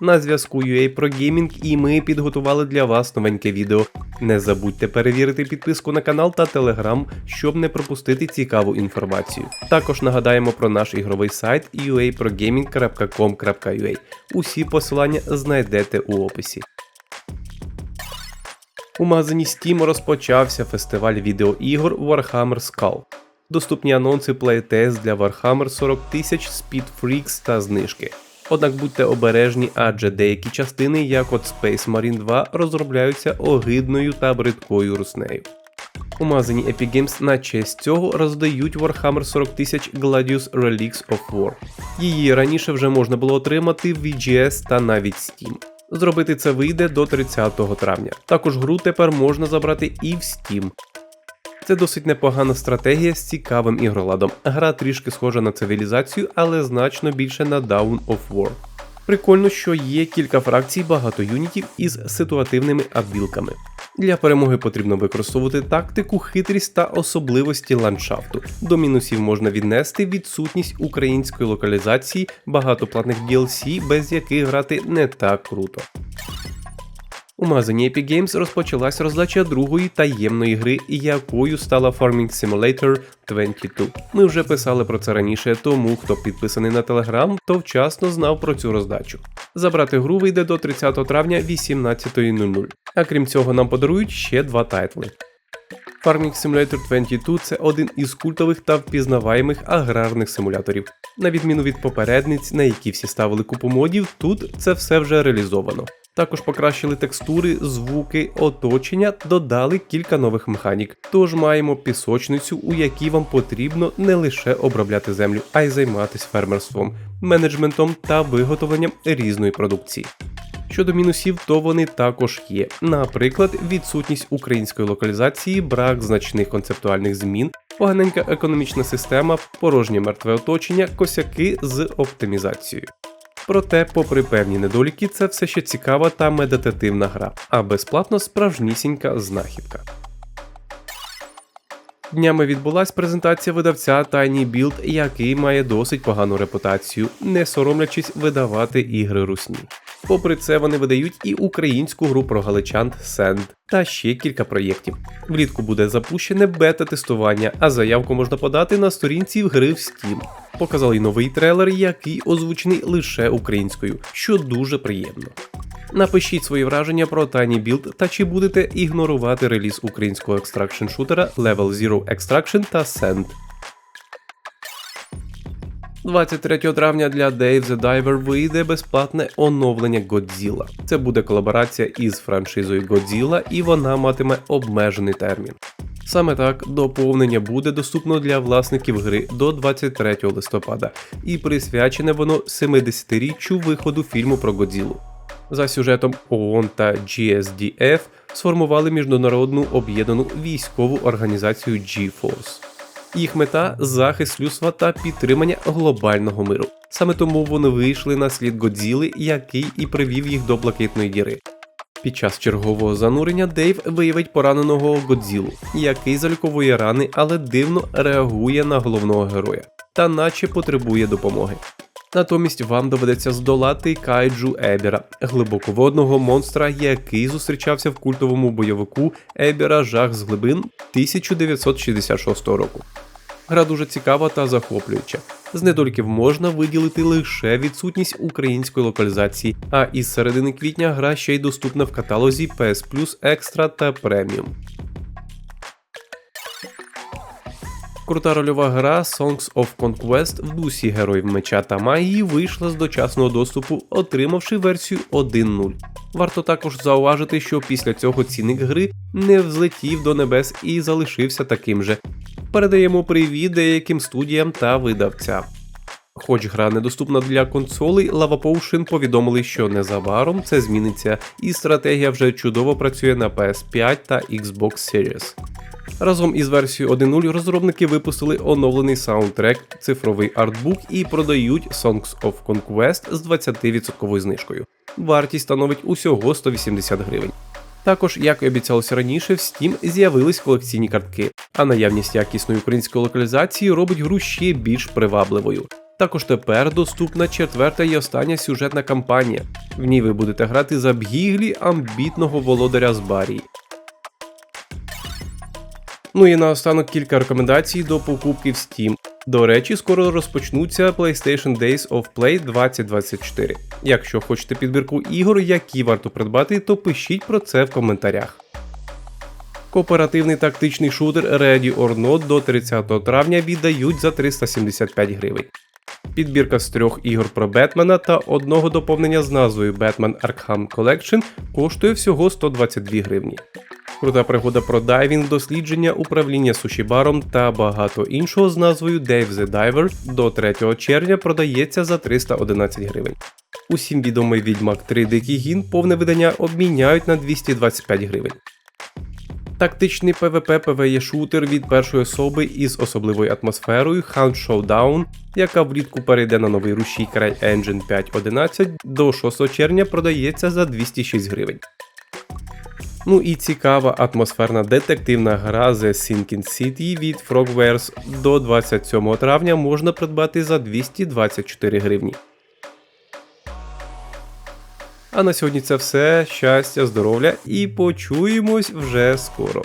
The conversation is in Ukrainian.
На зв'язку UA Pro Gaming і ми підготували для вас новеньке відео. Не забудьте перевірити підписку на канал та телеграм, щоб не пропустити цікаву інформацію. Також нагадаємо про наш ігровий сайт uaprogaming.com.ua. Усі посилання знайдете у описі. У магазині Steam розпочався фестиваль відеоігор Warhammer Skull. Доступні анонси плейтест для Warhammer 40 000, Speed Freaks та знижки. Однак будьте обережні, адже деякі частини, як от Space Marine 2, розробляються огидною та бридкою руснею. У магазині Epic Games на честь цього роздають Warhammer 40 000 Gladius Relics of War. Її раніше вже можна було отримати в VGS та навіть Steam. Зробити це вийде до 30 травня. Також гру тепер можна забрати і в Steam. Це досить непогана стратегія з цікавим ігроладом. Гра трішки схожа на цивілізацію, але значно більше на Dawn of War. Прикольно, що є кілька фракцій, багато юнітів із ситуативними абілками. Для перемоги потрібно використовувати тактику, хитрість та особливості ландшафту. До мінусів можна віднести відсутність української локалізації, багато платних DLC, без яких грати не так круто. У магазині Epic Games розпочалась роздача другої таємної гри, якою стала Farming Simulator 22. Ми вже писали про це раніше, тому хто підписаний на Telegram, то вчасно знав про цю роздачу. Забрати гру вийде до 30 травня 18.00. А крім цього, нам подарують ще два тайтли. Farming Simulator 22 це один із культових та впізнаваємих аграрних симуляторів. На відміну від попередниць, на які всі ставили купу модів, тут це все вже реалізовано. Також покращили текстури, звуки, оточення, додали кілька нових механік. Тож маємо пісочницю, у якій вам потрібно не лише обробляти землю, а й займатися фермерством, менеджментом та виготовленням різної продукції. Щодо мінусів, то вони також є. Наприклад, відсутність української локалізації, брак значних концептуальних змін, поганенька економічна система, порожнє мертве оточення, косяки з оптимізацією. Проте, попри певні недоліки, це все ще цікава та медитативна гра, а безплатно справжнісінька знахідка. Днями відбулась презентація видавця Tiny Build, який має досить погану репутацію, не соромлячись видавати ігри русні. Попри це, вони видають і українську гру про галичан Send та ще кілька проєктів. Влітку буде запущене бета-тестування, а заявку можна подати на сторінці в гри в Steam. Показали новий трейлер, який озвучений лише українською, що дуже приємно. Напишіть свої враження про Tiny Build та чи будете ігнорувати реліз українського екстракшн шутера Level Zero Extraction та Send. 23 травня для Dave the Diver вийде безплатне оновлення Godzilla. Це буде колаборація із франшизою Godzilla і вона матиме обмежений термін. Саме так доповнення буде доступно для власників гри до 23 листопада, і присвячене воно 70-річчю виходу фільму про Годзілу. За сюжетом ООН та GSDF сформували міжнародну об'єднану військову організацію G-Force. Їх мета захист людства та підтримання глобального миру. Саме тому вони вийшли на слід Годзіли, який і привів їх до блакитної діри. Під час чергового занурення Дейв виявить пораненого Годзілу, який заліковує рани, але дивно реагує на головного героя, та наче потребує допомоги. Натомість вам доведеться здолати Кайджу Ебіра, глибоководного монстра, який зустрічався в культовому бойовику Ебіра Жах з глибин 1966 року. Гра дуже цікава та захоплююча. З недоліків можна виділити лише відсутність української локалізації, а із середини квітня гра ще й доступна в каталозі PS Plus Extra та Premium. Крута рольова гра Songs of Conquest в дусі героїв меча та магії вийшла з дочасного доступу, отримавши версію 1.0. Варто також зауважити, що після цього цінник гри не взлетів до небес і залишився таким же. Передаємо привіт деяким студіям та видавцям. Хоч гра недоступна для консолей, Lava Potion повідомили, що незабаром це зміниться, і стратегія вже чудово працює на PS5 та Xbox Series. Разом із версією 1.0 розробники випустили оновлений саундтрек, цифровий артбук і продають Songs of Conquest з 20% знижкою. Вартість становить усього 180 гривень. Також, як і обіцялося раніше, в Steam з'явились колекційні картки, а наявність якісної української локалізації робить гру ще більш привабливою. Також тепер доступна четверта і остання сюжетна кампанія. В ній ви будете грати за Бгіглі амбітного володаря з Барії. Ну і наостанок кілька рекомендацій до покупки в Steam. До речі, скоро розпочнуться PlayStation Days of Play 2024. Якщо хочете підбірку ігор, які варто придбати, то пишіть про це в коментарях. Кооперативний тактичний шутер Ready or Not до 30 травня віддають за 375 гривень. Підбірка з трьох ігор про Бетмена та одного доповнення з назвою Batman Arkham Collection коштує всього 122 гривні. Крута пригода про дайвінг, дослідження, управління сушібаром та багато іншого з назвою Dave the Diver до 3 червня продається за 311 гривень. Усім відомий відьмак 3 Дикий Гін повне видання обміняють на 225 гривень. Тактичний PvP PvE шутер від першої особи із особливою атмосферою Hunt Showdown, яка влітку перейде на новий рушій CryEngine 5.11 до 6 червня продається за 206 гривень. Ну і цікава атмосферна детективна гра The Sinking City від Frogwares до 27 травня можна придбати за 224 гривні. А на сьогодні це все. Щастя, здоров'я і почуємось вже скоро.